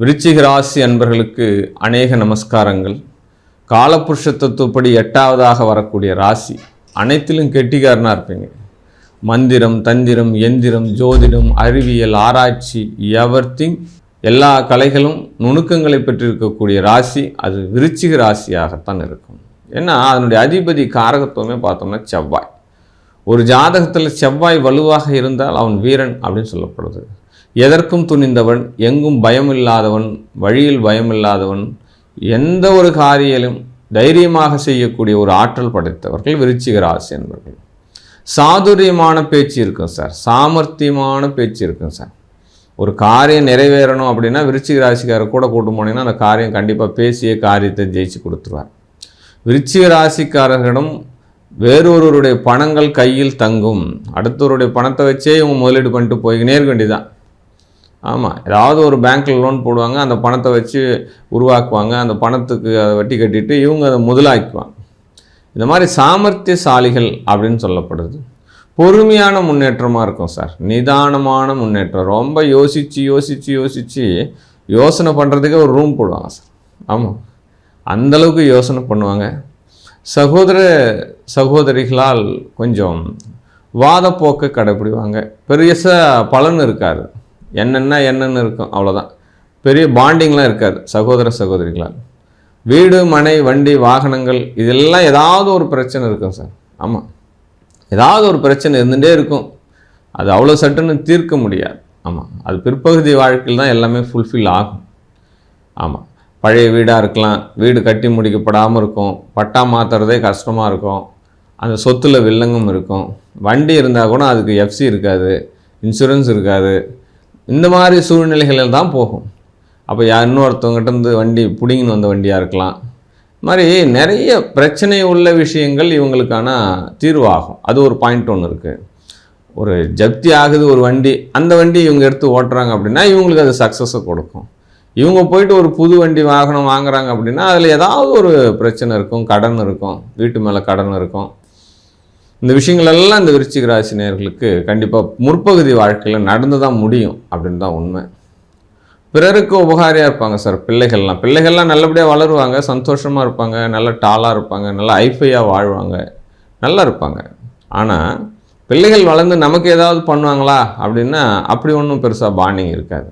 விருச்சிக ராசி அன்பர்களுக்கு அநேக நமஸ்காரங்கள். காலபுருஷ தத்துவப்படி எட்டாவதாக வரக்கூடிய ராசி அனைத்திலும் கெட்டிக்காரனாக இருப்பீங்க. மந்திரம் தந்திரம் எந்திரம் ஜோதிடம் அறிவியல் ஆராய்ச்சி எவர்த்திங் எல்லா கலைகளும் நுணுக்கங்களை பெற்றிருக்கக்கூடிய ராசி அது விருச்சிக ராசியாகத்தான் இருக்கும். ஏன்னா அதனுடைய அதிபதி காரகத்துவமே பார்த்தோம்னா செவ்வாய். ஒரு ஜாதகத்தில் செவ்வாய் வலுவாக இருந்தால் அவன் வீரன் அப்படின்னு சொல்லப்படுது. எதற்கும் துணிந்தவன் எங்கும் பயமில்லாதவன் வழியில் பயமில்லாதவன் எந்த ஒரு காரியிலும் தைரியமாக செய்யக்கூடிய ஒரு ஆற்றல் படைத்தவர்கள் விருச்சிக ராசி என்பவர்கள். சாதுரியமான பேச்சு இருக்கும் சார். சாமர்த்தியமான பேச்சு இருக்கும் சார். ஒரு காரியம் நிறைவேறணும் அப்படின்னா விருச்சிக ராசிக்காரர் கூட கூட்டு போனீங்கன்னா அந்த காரியம் கண்டிப்பாக பேசிய காரியத்தை ஜெயிச்சு கொடுத்துருவார். விருச்சிக ராசிக்காரர்களிடம் வேறொருவருடைய பணங்கள் கையில் தங்கும். அடுத்தவருடைய பணத்தை வச்சே இவங்க முதலீடு பண்ணிட்டு போய்கினே இருக்க வேண்டியதான் ஆமாம் ஏதாவது ஒரு பேங்க்கில் லோன் போடுவாங்க அந்த பணத்தை வச்சு உருவாக்குவாங்க அந்த பணத்துக்கு அதை வட்டி கட்டிட்டு இவங்க அதை முதலாக்குவாங்க இந்த மாதிரி சாமர்த்தியசாலிகள் அப்படின்னு சொல்லப்படுது பொறுமையான முன்னேற்றமாக இருக்கும் சார். நிதானமான முன்னேற்றம். ரொம்ப யோசித்து யோசித்து யோசித்து யோசனை பண்ணுறதுக்கே ஒரு ரூம் போடுவாங்க சார். ஆமாம் அந்தளவுக்கு யோசனை பண்ணுவாங்க. சகோதர சகோதரிகளால் கொஞ்சம் வாதப்போக்கை கடைப்பிடிவாங்க பெருசாக பலன் இருக்காது. என்னென்ன என்னென்னு இருக்கும் அவ்வளோதான் பெரிய பாண்டிங்லாம் இருக்காது சகோதர சகோதரிகளால். வீடு மனை வண்டி வாகனங்கள் இதெல்லாம் ஏதாவது ஒரு பிரச்சனை இருக்கும் சார். ஆமாம் ஏதாவது ஒரு பிரச்சனை இருந்துகிட்டே இருக்கும். அது அவ்வளோ சட்டுன்னு தீர்க்க முடியாது. ஆமாம் அது பிற்பகுதி வாழ்க்கையில் தான் எல்லாமே ஃபுல்ஃபில் ஆகும். ஆமாம் பழைய வீடாக இருக்கலாம் வீடு கட்டி முடிக்கப்படாமல் இருக்கும் பட்டா மாற்றுறதே கஷ்டமாக இருக்கும் அந்த சொத்தில் வில்லங்கம் இருக்கும். வண்டி இருந்தால் கூட அதுக்கு எஃப்சி இருக்காது இன்சூரன்ஸ் இருக்காது இந்த மாதிரி சூழ்நிலைகளில் தான் போகும். அப்போ யா இன்னொருத்தவங்ககிட்ட இருந்து வண்டி பிடிங்கின்னு வந்த வண்டியாக இருக்கலாம். இது மாதிரி நிறைய பிரச்சனை உள்ள விஷயங்கள் இவங்களுக்கான தீர்வாகும். அது ஒரு பாயிண்ட் ஒன்று இருக்குது ஒரு ஜப்தி ஆகுது ஒரு வண்டி அந்த வண்டி இவங்க எடுத்து ஓட்டுறாங்க அப்படின்னா இவங்களுக்கு அது சக்ஸஸை கொடுக்கும். இவங்க போயிட்டு ஒரு புது வண்டி வாகனம் வாங்குறாங்க அப்படின்னா அதில் ஏதாவது ஒரு பிரச்சனை இருக்கும் கடன் இருக்கும் வீட்டு மேலே கடன் இருக்கும். இந்த விஷயங்கள் எல்லாம் இந்த விருச்சிக ராசி நேர்களுக்கு கண்டிப்பாக முற்பகுதி வாழ்க்கையில் நடந்து தான் முடியும் அப்படின்னு தான் உண்மை. பிறருக்கு உபகாரியாக இருப்பாங்க சார் பிள்ளைகள்லாம். பிள்ளைகள்லாம் நல்லபடியாக வளருவாங்க சந்தோஷமாக இருப்பாங்க நல்ல டாலாக இருப்பாங்க நல்லா ஐஃபையாக வாழ்வாங்க நல்லா இருப்பாங்க. ஆனால் பிள்ளைகள் வளர்ந்து நமக்கு ஏதாவது பண்ணுவாங்களா அப்படின்னா அப்படி ஒன்றும் பெருசாக பாண்டிங் இருக்காது.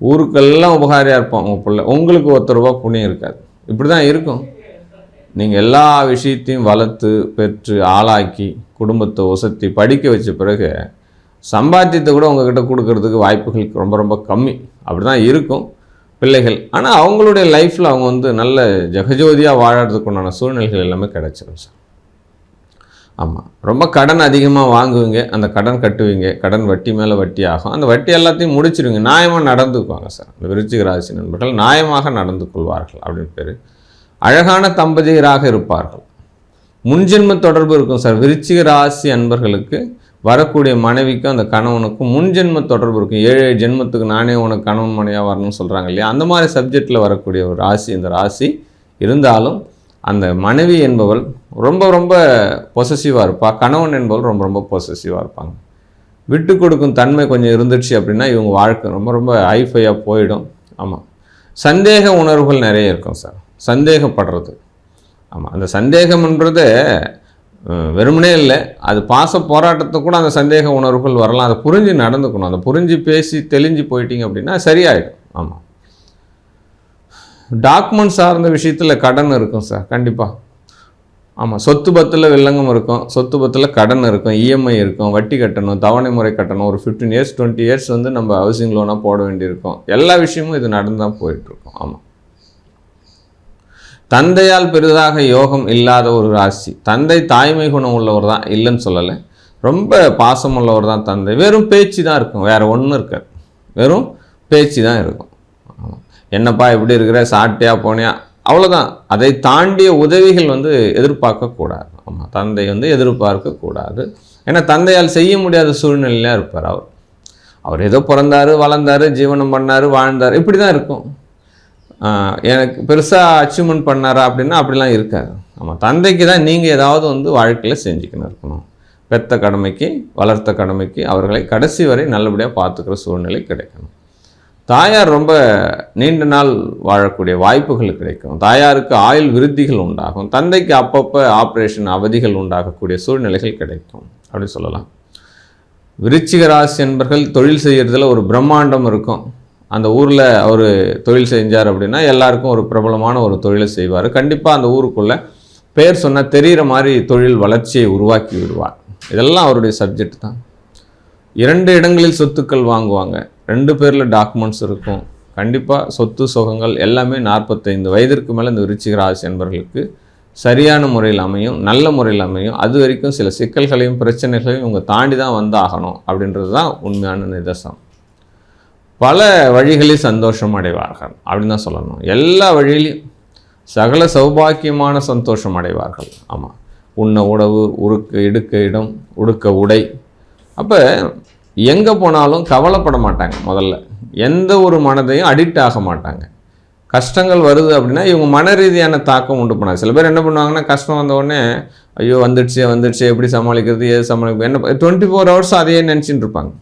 ஊருக்கெல்லாம் உபகாரியாக இருப்போம் உங்கள் பிள்ளை உங்களுக்கு ஒருத்தர் ரூபா புண்ணியம் இருக்காது. இப்படி தான் இருக்கும். நீங்கள் எல்லா விஷயத்தையும் வளர்த்து பெற்று ஆளாக்கி குடும்பத்தை ஒசத்தி படிக்க வச்ச பிறகு சம்பாத்தியத்தை கூட உங்ககிட்ட கொடுக்கறதுக்கு வாய்ப்புகள் ரொம்ப ரொம்ப கம்மி. அப்படி தான் இருக்கும் பிள்ளைகள். ஆனால் அவங்களுடைய லைஃப்பில் அவங்க வந்து நல்ல ஜெகஜோதியாக வாழறதுக்கு உண்டான சூழ்நிலைகள் எல்லாமே கிடச்சிடும் சார். ஆமாம் ரொம்ப கடன் அதிகமாக வாங்குவீங்க அந்த கடன் கட்டுவீங்க கடன் வட்டி மேலே வட்டி ஆகும். அந்த வட்டி எல்லாத்தையும் முடிச்சிருவீங்க. நியாயமாக நடந்துக்குவாங்க சார். அந்த விருச்சிக ராசி நண்பர்கள் நியாயமாக நடந்து கொள்வார்கள் அப்படின்னு பேர். அழகான தம்பதியராக இருப்பார்கள். முன்ஜென்ம தொடர்பு இருக்கும் சார். விருச்சிக ராசி அன்பர்களுக்கு வரக்கூடிய மனைவிக்கும் அந்த கணவனுக்கும் முன்ஜென்ம தொடர்பு இருக்கும். ஏழு ஏழு ஜென்மத்துக்கு நானே உனக்கு கணவன் மனைவியாக வரணும்னு சொல்கிறாங்க இல்லையா? அந்த மாதிரி சப்ஜெக்டில் வரக்கூடிய ஒரு ராசி இந்த ராசி இருந்தாலும் அந்த மனைவி என்பவள் ரொம்ப ரொம்ப பொசசிவாக இருப்பா. கணவன் என்பவள் ரொம்ப ரொம்ப பொசசிவாக இருப்பாங்க. விட்டு கொடுக்கும் தன்மை கொஞ்சம் இருந்துச்சு அப்படின்னா இவங்க வாழ்க்கை ரொம்ப ரொம்ப ஹைஃபையாக போயிடும். ஆமாம் சந்தேக உணர்வுகள் நிறைய இருக்கும் சார். சந்தேகப்படுறது. ஆமாம் அந்த சந்தேகம்ன்றது வெறுமனே இல்லை. அது பாச போராட்டத்தை கூட அந்த சந்தேக உணர்வுகள் வரலாம். அதை புரிஞ்சு நடந்துக்கணும். அதை புரிஞ்சு பேசி தெளிஞ்சு போயிட்டீங்க அப்படின்னா சரியாயிடும். ஆமாம் டாக்குமெண்ட் சார்ந்த விஷயத்தில் கடன் இருக்கும் சார் கண்டிப்பாக ஆமாம் சொத்து பத்தில் வில்லங்கம் இருக்கும். சொத்து பத்தில் கடன் இருக்கும். இஎம்ஐ இருக்கும். வட்டி கட்டணும். தவணை முறை கட்டணும். ஒரு ஃபிஃப்டீன் இயர்ஸ் டுவெண்ட்டி இயர்ஸ் வந்து நம்ம ஹவுசிங் லோனாக போட வேண்டியிருக்கும். எல்லா விஷயமும் இது நடந்து தான் போயிட்டுருக்கும். ஆமாம் தந்தையால் பெரிதாக யோகம் இல்லாத ஒரு ராசி. தந்தை தாய்மை குணம் உள்ளவர் தான் இல்லைன்னு சொல்லலை. ரொம்ப பாசம் உள்ளவர் தான் தந்தை. வெறும் பேச்சு தான் இருக்கும். வேறு ஒன்றும் இருக்காது. வெறும் பேச்சு தான் இருக்கும். என்னப்பா இப்படி இருக்கிற? சாட்டியா போனியா? அவ்வளோதான் அதை தாண்டிய உதவிகள் வந்து எதிர்பார்க்கக்கூடாது. ஆமாம் தந்தை வந்து எதிர்பார்க்கக்கூடாது. ஏன்னா தந்தையால் செய்ய முடியாத சூழ்நிலையாக இருப்பார் அவர். அவர் ஏதோ பிறந்தாரு வளர்ந்தாரு ஜீவனம் பண்ணார் வாழ்ந்தார். இப்படி தான் இருக்கும். எனக்கு பெருசாக அச்சீவ்மெண்ட் பண்ணாரா அப்படின்னா அப்படிலாம் இருக்காது. ஆமாம் தந்தைக்கு தான் நீங்கள் ஏதாவது வந்து வாழ்க்கையில் செஞ்சுக்கணும் இருக்கணும். பெத்த கடமைக்கு வளர்த்த கடமைக்கு அவர்களை கடைசி வரை நல்லபடியாக பார்த்துக்கிற சூழ்நிலை கிடைக்கணும். தாயார் ரொம்ப நீண்ட நாள் வாழக்கூடிய வாய்ப்புகள் கிடைக்கும். தாயாருக்கு ஆயுள் விருத்திகள் உண்டாகும். தந்தைக்கு அப்பப்போ ஆப்ரேஷன் அவதிகள் உண்டாகக்கூடிய சூழ்நிலைகள் கிடைக்கும். அப்படி சொல்லலாம். விருச்சிக ராசி என்பர்கள் தொழில் செய்கிறதுல ஒரு பிரம்மாண்டம் இருக்கும். அந்த ஊரில் அவர் தொழில் செஞ்சார் அப்படின்னா எல்லாருக்கும் ஒரு பிரபலமான ஒரு தொழிலை செய்வார். கண்டிப்பாக அந்த ஊருக்குள்ளே பேர் சொன்னால் தெரிகிற மாதிரி தொழில் வளர்ச்சியை உருவாக்கி விடுவார். இதெல்லாம் அவருடைய சப்ஜெக்ட் தான். இரண்டு இடங்களில் சொத்துக்கள் வாங்குவாங்க. ரெண்டு பேரில் டாக்குமெண்ட்ஸ் இருக்கும். கண்டிப்பாக சொத்து சுகங்கள் எல்லாமே நாற்பத்தைந்து வயதிற்கு மேலே இந்த விருச்சிக ராசி என்பவர்களுக்கு சரியான முறையில் அமையும் நல்ல முறையில் அமையும். அது வரைக்கும் சில சிக்கல்களையும் பிரச்சனைகளையும் இவங்க தாண்டி தான் வந்தாகணும் அப்படின்றது தான் உண்மையான நிதர்சனம். பல வழிகளில் சந்தோஷம் அடைவார்கள். அப்படின்னு தான் சொல்லணும். எல்லா வழியிலையும் சகல சௌபாக்கியமான சந்தோஷம் அடைவார்கள். ஆமாம் உண்ண உணவு உருக்க இடுக்க இடம் உடுக்க உடை. அப்போ எங்கே போனாலும் கவலைப்பட மாட்டாங்க முதல்ல. எந்த ஒரு மனதையும் அடிக்ட் ஆக மாட்டாங்க. கஷ்டங்கள் வருது அப்படின்னா இவங்க மன ரீதியான தாக்கம் உண்டு பண்ணாது சில பேர் என்ன பண்ணுவாங்கன்னா கஷ்டம் வந்த உடனே ஐயோ வந்துடுச்சு வந்துடுச்சு எப்படி சமாளிக்கிறது ஏது சமாளிக்கிறது? என்ன டுவெண்ட்டி ஃபோர் ஹவர்ஸ் அதையே நினச்சிட்டு இருப்பாங்க.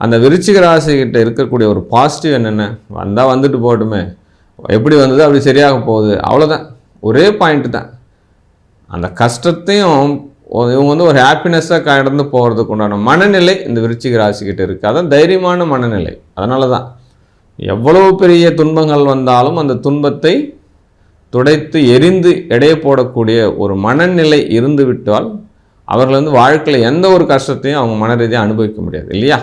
அந்த விருச்சிக ராசிக்கிட்ட இருக்கக்கூடிய ஒரு பாசிட்டிவ் என்னென்ன? வந்தால் வந்துட்டு போகட்டுமே. எப்படி வந்தது அப்படி சரியாக போகுது. அவ்வளோதான் ஒரே பாயிண்ட்டு தான். அந்த கஷ்டத்தையும் இவங்க வந்து ஒரு ஹாப்பினஸ்ஸாக கடந்து போகிறதுக்கு உண்டான மனநிலை இந்த விருச்சிக ராசிக்கிட்ட இருக்குது அதான் தைரியமான மனநிலை. அதனால தான் எவ்வளவு பெரிய துன்பங்கள் வந்தாலும் அந்த துன்பத்தை துடைத்து எரிந்து எடை போடக்கூடிய ஒரு மனநிலை இருந்து விட்டால் அவர்கள் வந்து வாழ்க்கையில் எந்த ஒரு கஷ்டத்தையும் அவங்க மன ரீதியாக அனுபவிக்க முடியாது. இல்லையா?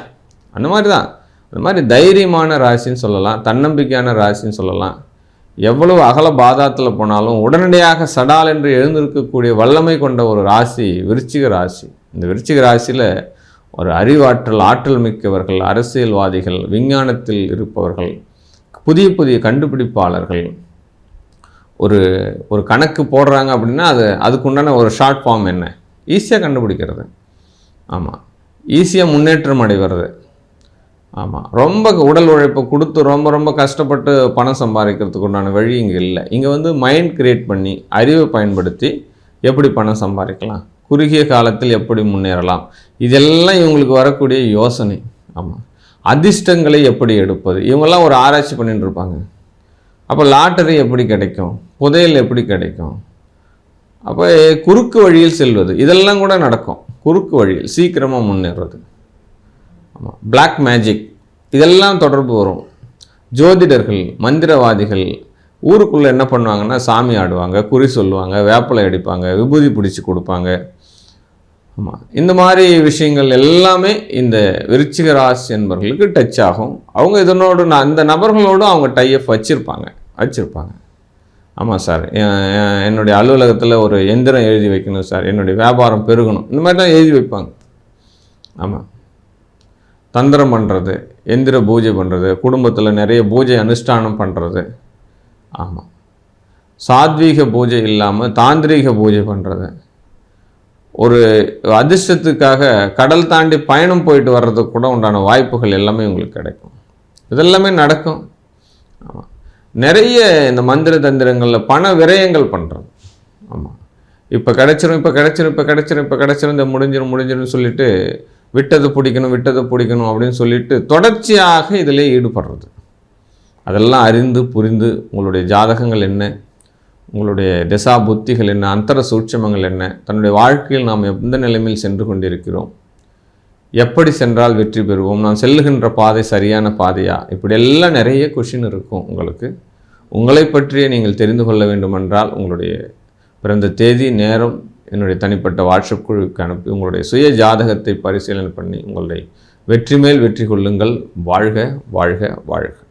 அந்த மாதிரி தான் அந்த மாதிரி தைரியமான ராசின்னு சொல்லலாம் தன்னம்பிக்கையான ராசின்னு சொல்லலாம். எவ்வளவு அகல பாதாத்தில் போனாலும் உடனடியாக சடால் என்று எழுந்திருக்கக்கூடிய வல்லமை கொண்ட ஒரு ராசி விருச்சிக ராசி. இந்த விருச்சிக ராசியில் ஒரு அறிவாற்றல் ஆற்றல் மிக்கவர்கள் அரசியல்வாதிகள் விஞ்ஞானத்தில் இருப்பவர்கள் புதிய புதிய கண்டுபிடிப்பாளர்கள். ஒரு ஒரு கணக்கு போடுறாங்க அப்படின்னா அது அதுக்குண்டான ஒரு ஷார்ட் ஃபார்ம் என்ன? ஈஸியாக கண்டுபிடிக்கிறது. ஆமாம் ஈஸியாக முன்னேற்றம் அடைவது. ஆமாம் ரொம்ப உடல் உழைப்பை கொடுத்து ரொம்ப ரொம்ப கஷ்டப்பட்டு பணம் சம்பாதிக்கிறதுக்கு உண்டான வழி இங்கே இல்லை. இங்கே வந்து மைண்ட் கிரியேட் பண்ணி அறிவை பயன்படுத்தி எப்படி பணம் சம்பாதிக்கலாம்? குறுகிய காலத்தில் எப்படி முன்னேறலாம்? இதெல்லாம் இவங்களுக்கு வரக்கூடிய யோசனை. ஆமாம் அதிர்ஷ்டங்களை எப்படி எடுப்பது? இவங்கெல்லாம் ஒரு ஆராய்ச்சி பண்ணிட்டு இருப்பாங்க. அப்போ லாட்டரி எப்படி கிடைக்கும்? புதையல் எப்படி கிடைக்கும்? அப்போ குறுக்கு வழியில் செல்வது. இதெல்லாம் கூட நடக்கும். குறுக்கு வழியில் சீக்கிரமாக முன்னேறது. ஆமாம் பிளாக் மேஜிக் இதெல்லாம் தொடர்பு வரும். ஜோதிடர்கள் மந்திரவாதிகள் ஊருக்குள்ளே என்ன பண்ணுவாங்கன்னா சாமி ஆடுவாங்க குறி சொல்லுவாங்க வேப்பிலை அடிப்பாங்க விபூதி பிடிச்சி கொடுப்பாங்க. ஆமாம் இந்த மாதிரி விஷயங்கள் எல்லாமே இந்த விருச்சிக ராசி என்பவர்களுக்கு டச் ஆகும். அவங்க இதனோடு நான் இந்த நபர்களோடு அவங்க டைப் வச்சுருப்பாங்க. வச்சுருப்பாங்க. ஆமாம் சார் என்னுடைய அலுவலகத்தில் ஒரு எந்திரம் எழுதி வைக்கணும் சார் என்னுடைய வியாபாரம் பெருகணும். இந்த மாதிரி தான் எழுதி வைப்பாங்க. ஆமாம் தந்திரம் பண்ணுறது எந்திர பூஜை பண்ணுறது குடும்பத்தில் நிறைய பூஜை அனுஷ்டானம் பண்ணுறது ஆமாம் சாத்வீக பூஜை இல்லாமல் தாந்திரீக பூஜை பண்ணுறது ஒரு அதிர்ஷ்டத்துக்காக கடல் தாண்டி பயணம் போயிட்டு வர்றதுக்கு கூட உண்டான வாய்ப்புகள் எல்லாமே உங்களுக்கு கிடைக்கும். இதெல்லாமே நடக்கும். ஆமாம் நிறைய இந்த மந்திர தந்திரங்களில் பண விரயங்கள் பண்ணுறது ஆமாம் இப்போ கிடச்சிரும் இப்போ கிடச்சிரும் இப்போ கிடச்சிரும் இப்போ கிடச்சிரும் இந்த முடிஞ்சிடும் முடிஞ்சிடும் சொல்லிட்டு விட்டது பிடிக்கணும் விட்டது பிடிக்கணும் அப்படின்னு சொல்லிட்டு தொடர்ச்சியாக இதில் ஈடுபடுறது. அதெல்லாம் அறிந்து புரிந்து உங்களுடைய ஜாதகங்கள் என்ன உங்களுடைய திசா புத்திகள் என்ன அந்தர சூட்சமங்கள் என்ன தன்னுடைய வாழ்க்கையில் நாம் எந்த நிலைமையில் சென்று கொண்டிருக்கிறோம் எப்படி சென்றால் வெற்றி பெறுவோம் நான் செல்லுகின்ற பாதை சரியான பாதையா இப்படியெல்லாம் நிறைய கொஷின் இருக்கும் உங்களுக்கு. உங்களை பற்றியே நீங்கள் தெரிந்து கொள்ள வேண்டுமென்றால் உங்களுடைய பிறந்த தேதி நேரம் என்னுடைய தனிப்பட்ட வாட்ஸ்அப் குழுவுக்கு அனுப்பி உங்களுடைய சுய ஜாதகத்தை பரிசீலனை பண்ணி உங்களுடைய வெற்றி மேல் வெற்றி கொள்ளுங்கள். வாழ்க வாழ்க வாழ்க.